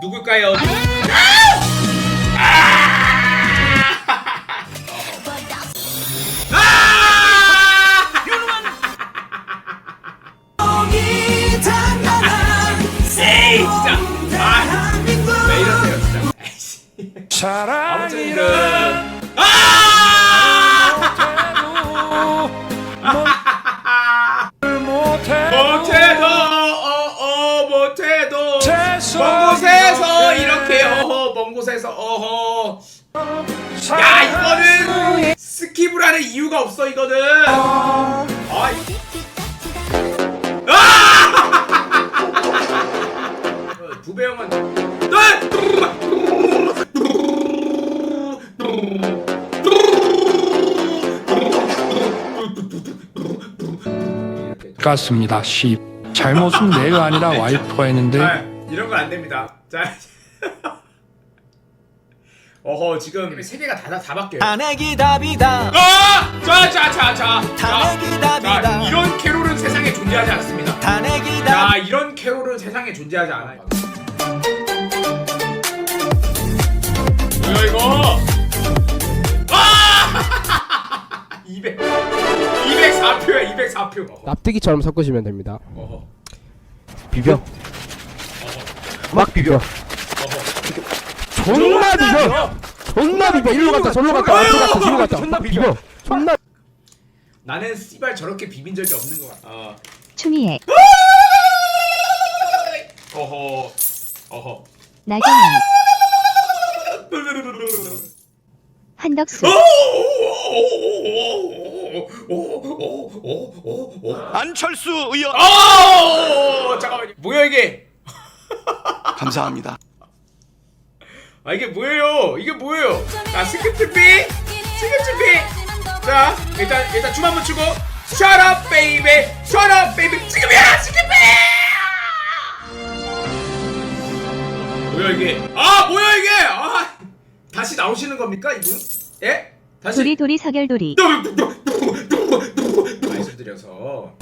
누굴까요? 에이 진짜 아왜 이러세요 진짜 아이씨. 아무튼 그 아! 못해도 어어 못해도 먼 곳에서 이렇게 어허 먼 곳에서 어허 야 이거는 스킵을 하는 이유가 없어 이거는 아 이- 어, 부배 형은 같습니다. 씨. 잘못은 내가 아니라 와이프가 했는데 아, 이런 건 안 됩니다. 자. 어허 지금 세 개가 다 다 바뀌어요. 탄핵이 답이다 아! 자, 자, 자, 자. 탄핵이 자, 답이다 이런 캐롤은 세상에 존재하지 않습니다. 탄핵이 자, 답 이런 캐롤은 세상에 존재하지 않아요. 뭐야 이거? 아! 200 204표야, 204표. 어허. 납득이처럼 섞으시면 됩니다. 어허. 비벼. 막 비벼. 존나 비벼. 존나 비벼. 일로 갔다 저로 갔다 앞으로 갔다 뒤로 갔다. 존나 비벼. 존나 나는 씨발 저렇게 비빈 적이 없는 것 같아. 어. 추미애, 어허. 어허. 나경원, 한덕수, 안철수 의원 어 잠깐만요. 뭐야 이게? 감사합니다 아 이게 뭐예요? 이게 뭐예요? 자 스킵트피, 스킵트피. 자 일단 일단 춤 한번 추고. Shut up, baby. Shut up, baby. 지금이야, 스킵피. 뭐야 이게? 아 뭐야 이게? 아 다시 나오시는 겁니까 이분? 예? 다시. 도리도리 서결도리, 말씀드려서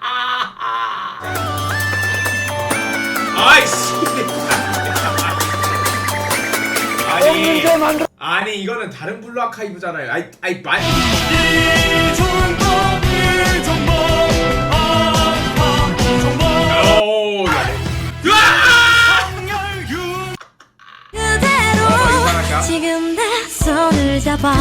아! 아이씨 아니 아니 이거는 다른 블루 아카이브잖아요 아이 아이 말 오, 야. 으아! 그대로 지금 내 손을 잡아